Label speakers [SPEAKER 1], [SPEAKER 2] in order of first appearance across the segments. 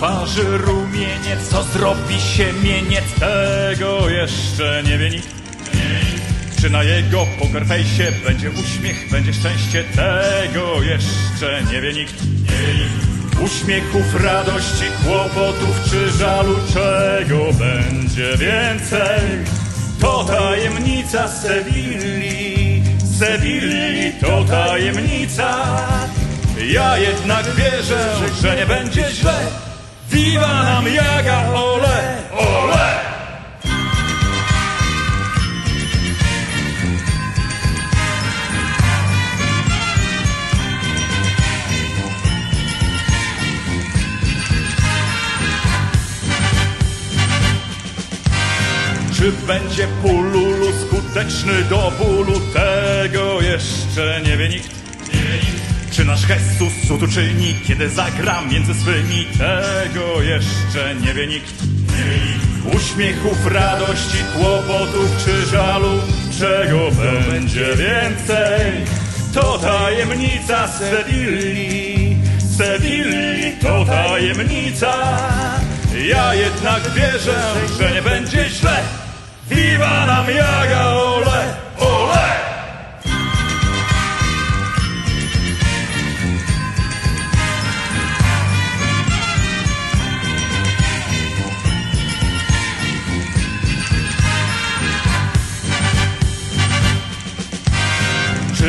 [SPEAKER 1] twarzy rumieniec, co zrobi się mieniec, tego jeszcze nie wie nikt. Czy na jego poker face będzie uśmiech, będzie szczęście, tego jeszcze nie wie nikt. Uśmiechów, radości, kłopotów czy żalu, czego będzie więcej? To tajemnica Sewilli, Sewilli to tajemnica. Ja jednak wierzę, że nie będzie źle. Viva nam jaga, ole, ole! Czy będzie pululu skuteczny do bólu? Tego jeszcze nie wie nikt. Nasz Jesus to czyni, kiedy zagra między swymi? Tego jeszcze nie wie nikt. Uśmiechów, radości, kłopotów czy żalu, czego będzie więcej? To tajemnica Sewilli, Sewilli to tajemnica. Ja jednak wierzę, że nie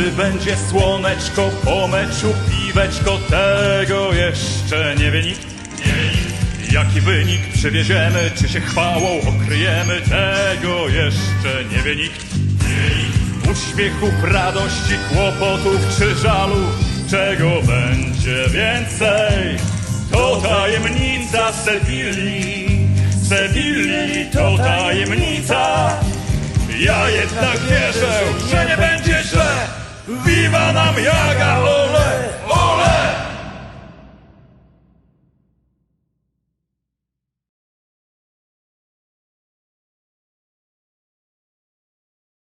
[SPEAKER 1] Czy będzie słoneczko po meczu, piweczko, tego jeszcze nie wie nikt. Jaki wynik przywieziemy, czy się chwałą okryjemy, tego jeszcze nie wie nikt. Uśmiechów, radości, kłopotów czy żalu, czego będzie więcej? To tajemnica Sewilli, Sewilli to tajemnica. Ja jednak wierzę, że